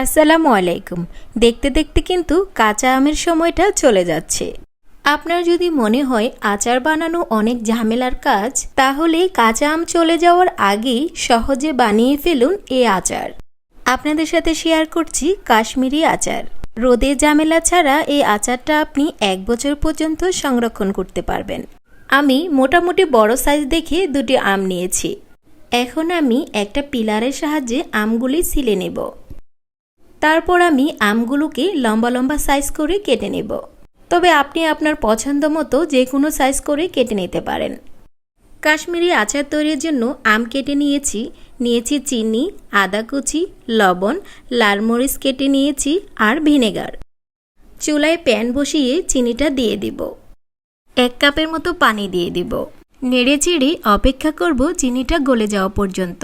আসসালামু আলাইকুম। দেখতে দেখতে কিন্তু কাঁচা আমের সময়টা চলে যাচ্ছে। আপনার যদি মনে হয় আচার বানানো অনেক ঝামেলার কাজ, তাহলে কাঁচা আম চলে যাওয়ার আগেই সহজে বানিয়ে ফেলুন এ আচার। আপনাদের সাথে শেয়ার করছি কাশ্মীরি আচার। রোদে ঝামেলা ছাড়া এই আচারটা আপনি এক বছর পর্যন্ত সংরক্ষণ করতে পারবেন। আমি মোটামুটি বড় সাইজ দেখে দুটি আম নিয়েছি। এখন আমি একটা পিলারের সাহায্যে আমগুলি ছিলে নেব। তারপর আমি আমগুলোকে লম্বা লম্বা সাইজ করে কেটে নেব। তবে আপনি আপনার পছন্দ মতো যে কোনো সাইজ করে কেটে নিতে পারেন। কাশ্মীরি আচার তৈরির জন্য আম কেটে নিয়েছি। নিয়েছি চিনি, আদা কুচি, লবণ, লাল মরিচ কেটে নিয়েছি আর ভিনেগার। চুলায় প্যান বসিয়ে চিনিটা দিয়ে দিব। এক কাপের মতো পানি দিয়ে দিব। নেড়ে চেড়ে অপেক্ষা করব চিনিটা গলে যাওয়া পর্যন্ত।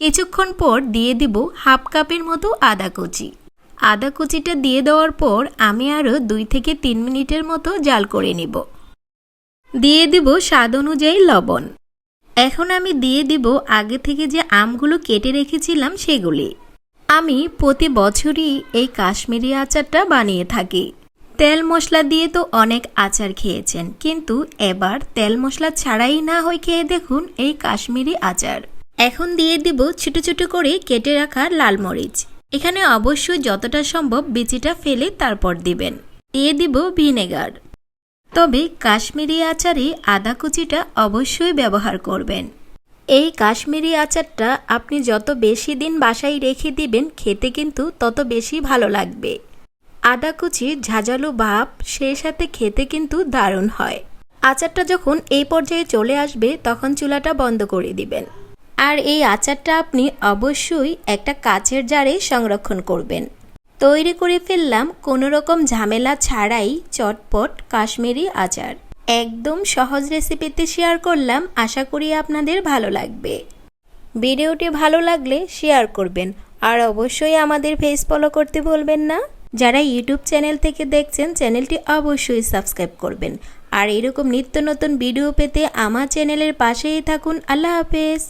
কিছুক্ষণ পর দিয়ে দিব হাফ কাপের মতো আদা কুচি। আদা কুচিটা দিয়ে দেওয়ার পর আমি আরও দুই থেকে তিন মিনিটের মতো জাল করে নিব। দিয়ে দিব স্বাদ অনুযায়ী লবণ। এখন আমি দিয়ে দিব আগে থেকে যে আমগুলো কেটে রেখেছিলাম সেগুলি। আমি প্রতি বছরই এই কাশ্মীরি আচারটা বানিয়ে থাকি। তেল মশলা দিয়ে তো অনেক আচার খেয়েছেন, কিন্তু এবার তেল মশলা ছাড়াই না হয় খেয়ে দেখুন এই কাশ্মীরি আচার। এখন দিয়ে দিব ছোট ছোট করে কেটে রাখা লাল মরিচ। এখানে অবশ্যই যতটা সম্ভব বিচিটা ফেলে তারপর দিবেন। দিয়ে দিব ভিনেগার। তবে কাশ্মীরি আচারে আদা কুচিটা অবশ্যই ব্যবহার করবেন। এই কাশ্মীরি আচারটা আপনি যত বেশি দিন বাসায় রেখে দিবেন, খেতে কিন্তু তত বেশি ভালো লাগবে। আদা কুচি, ঝাঁঝালো ভাব সেই সাথে খেতে কিন্তু দারুণ হয়। আচারটা যখন এই পর্যায়ে চলে আসবে, তখন চুলাটা বন্ধ করে দিবেন। আর এই আচারটা আপনি অবশ্যই একটা কাচের জারে সংরক্ষণ করবেন। তৈরি করে ফেললাম কোনো রকম ঝামেলা ছাড়াই চটপট কাশ্মীরি আচার। একদম সহজ রেসিপিতে শেয়ার করলাম, আশা করি আপনাদের ভালো লাগবে। ভিডিওটি ভালো লাগলে শেয়ার করবেন, আর অবশ্যই আমাদের ফেস ফলো করতে ভুলবেন না। যারা ইউটিউব চ্যানেল থেকে দেখছেন, চ্যানেলটি অবশ্যই সাবস্ক্রাইব করবেন। আর এরকম নিত্য নতুন ভিডিও পেতে আমার চ্যানেলের পাশেই থাকুন। আল্লাহ হাফেজ।